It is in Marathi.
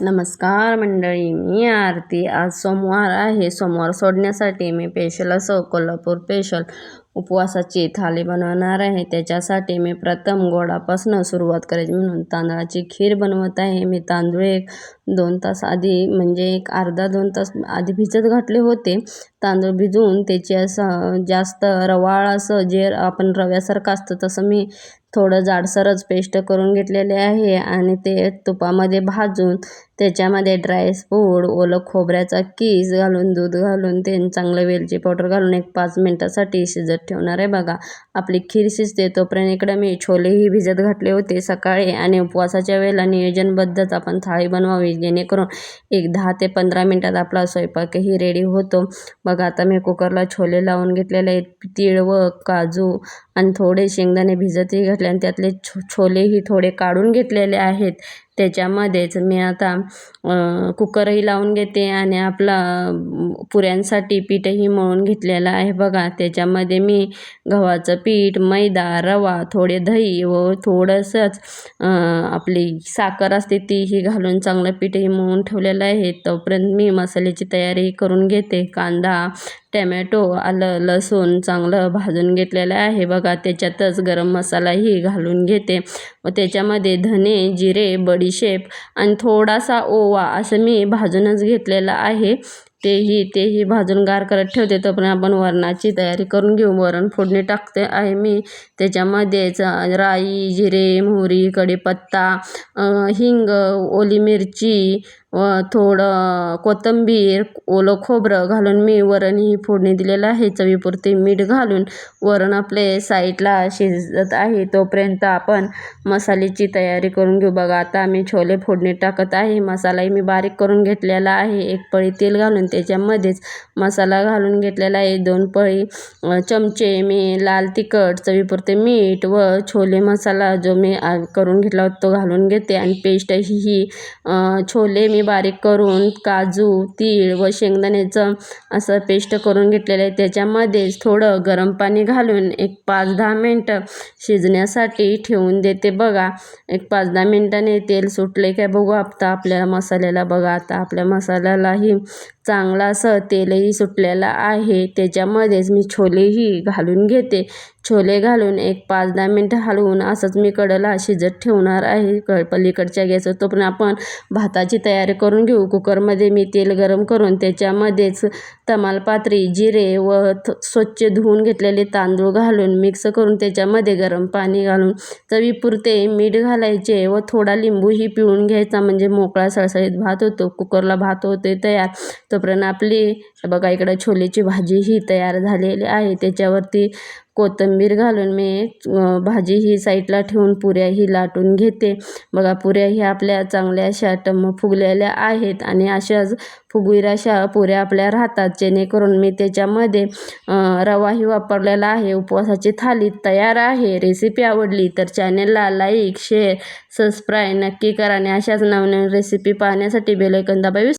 नमस्कार मंडळी मी आरती. आज सोमवार आहे. सोमवार सोडण्यासाठी मी पेशल असं कोल्हापूर पेशल उपवासाची थाली बनवणार आहे. त्याच्यासाठी मी प्रथम गोडापासून सुरुवात करायची. म्हणून तांदळाची खीर बनवत आहे. मी तांदूळ एक दोन तास आधी म्हणजे एक अर्धा दोन तास आधी भिजत घातले होते. तांदूळ भिजवून त्याची असं जास्त रवाळ असं जे आपण रव्यासारखं असतं तसं मी थोडं जाडसरच पेस्ट करून घेतलेले आहे. आणि ते तुपामध्ये भाजून त्याच्यामध्ये ड्रायफ्रूट ओलं खोबऱ्याचा कीस घालून दूध घालून ते चांगलं वेलची पावडर घालून एक पाच मिनटासाठी शिजत ठेवणार आहे बघा. आपली खीर शिजते तोपर्यंत इकडे मी छोलेही भिजत घातले होते सकाळी आणि उपवासाच्या वेळेला नियोजनबद्धच आपण थाळी बनवावी जेणेकरून एक दहा ते पंधरा मिनटात आपला स्वयंपाकही रेडी होतो. बघा आता मी कुकरला छोले लावून घेतलेले आहेत तीळ व काजू आणि थोडे शेंगदाणे भिजतही घातले आणि त्यातले छो छोलेही थोडे काढून घेतलेले आहेत. त्याच्यामध्येच मी आता कुकरही लावून घेते आणि आपला पुऱ्यांसाठी पीठही मळून घेतलेलं आहे बघा. त्याच्यामध्ये मी गव्हाचं पीठ मैदा रवा थोडे दही व थोडंसंच आपली साखर असते तीही घालून चांगलं पीठही मळून ठेवलेलं आहे. तोपर्यंत मी मसाल्याची तयारी करून घेते. कांदा टॅमॅटो आलं लसूण चांगलं भाजून घेतलेलं आहे बघा. त्याच्यातच गरम मसालाही घालून घेते. व त्याच्यामध्ये धने जिरे बडीशेप आणि थोडासा ओवा असं मी भाजूनच घेतलेलं आहे. तेही तेही भाजून गार करत ठेवते. तोपर्यंत आपण वरणाची तयारी करून घेऊ. वरण फोडणी टाकते आहे मी. त्याच्यामध्येच राई जिरे मोहरी कढीपत्ता हिंग ओली मिरची व थोडं कोथिंबीर ओलं खोबरं घालून मी वरण ही फोडणी दिलेलं आहे. चवीपुरते मीठ घालून वरण आपले साईडला शिजत आहे. तोपर्यंत आपण मसाल्याची तयारी करून घेऊ. बघा आता मी छोले फोडणी टाकत आहे. मसालाही मी बारीक करून घेतलेला आहे. एक पळी तेल घालून त्याच्यामध्येच मसाला घालून घेतलेला आहे. दोन पळी चमचे मी लाल तिखट चवीपुरते मीठ व छोले मसाला जो मी करून घेतला होता तो घालून घेते. आणि पेस्ट ही छोले मी बारीक करून काजू तीळ व शेंगदाण्याचं असं पेस्ट करून घेतलेलं आहे. त्याच्यामध्येच थोडं गरम पाणी घालून एक पाच दहा मिनटं शिजण्यासाठी ठेवून देते. बघा एक पाच दहा मिनटाने तेल सुटले काय बघू. आता आपल्या मसाल्याला बघा आता आपल्या मसाल्यालाही चा चांगला असं तेलही सुटलेलं आहे. त्याच्यामध्येच मी छोलेही घालून घेते. छोले घालून एक पाच दहा मिनटं हलवून असंच मी कडला शिजत ठेवणार आहे. क पलीकडच्या गॅसवर पण आपण भाताची तयारी करून घेऊ. कुकरमध्ये मी तेल गरम करून त्याच्यामध्येच तमालपात्री जिरे व स्वच्छ धुवून घेतलेले तांदूळ घालून मिक्स करून त्याच्यामध्ये गरम पाणी घालून चवीपुरते मीठ घालायचे व थोडा लिंबूही पिळून घ्यायचा. म्हणजे मोकळा सळसळीत भात होतो कुकरला भात होते तयार. तोपर्यंत आपली बघा इकडं छोलेची भाजी ही तयार झालेली आहे. त्याच्यावरती कोथिंबीर घालून मी भाजी ही साईडला ठेवून पुऱ्याही लाटून घेते. बघा पुऱ्या ही आपल्या चांगल्या अशा टम फुगलेल्या आहेत आणि अशाच फुगवीर अशा पुऱ्या आपल्या राहतात. जेणेकरून मी त्याच्यामध्ये रवाही वापरलेला आहे. उपवासाची थाली तयार आहे. रेसिपी आवडली तर चॅनेलला लाईक शेअर सबस्क्राईब नक्की करा आणि अशाच नवनवीन रेसिपी पाहण्यासाठी बेलायकन दाबावी.